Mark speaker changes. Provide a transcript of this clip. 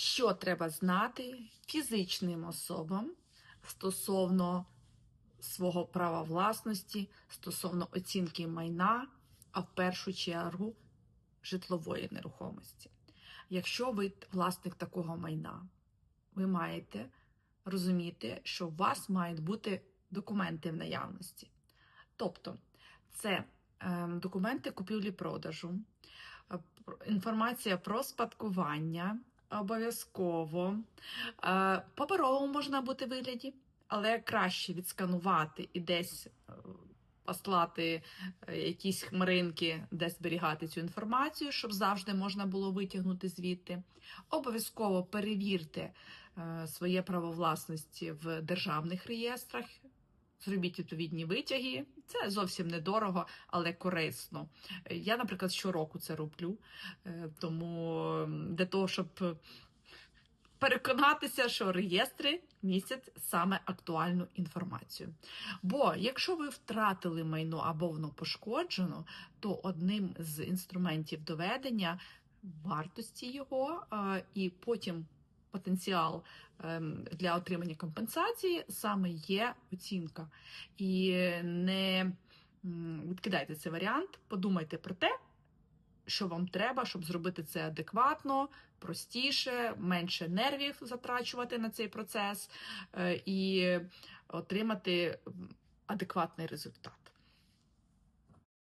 Speaker 1: Що треба знати фізичним особам стосовно свого права власності, стосовно оцінки майна, а в першу чергу житлової нерухомості. Якщо ви власник такого майна, ви маєте розуміти, що у вас мають бути документи в наявності. Тобто, це е, документи купівлі-продажу, е, інформація про спадкування, обов'язково. Паперовому можна бути вигляді, але краще відсканувати і десь е, послати е, якісь хмаринки, де зберігати цю інформацію, щоб завжди можна було витягнути звідти. Обов'язково перевірте е, своє право власності в державних реєстрах. Зробіть відповідні витяги. Це зовсім недорого, але корисно. Я, наприклад, щороку це роблю, е, тому для того, щоб переконатися, що реєстри містять саме актуальну інформацію. Бо якщо ви втратили майно або воно пошкоджено, то одним з інструментів доведення вартості його е, і потім потенціал ем, для отримання компенсації саме є оцінка. І не відкидайте цей варіант, подумайте про те, що вам треба, щоб зробити це адекватно, простіше, менше нервів затрачувати на цей процес е, і отримати адекватний результат.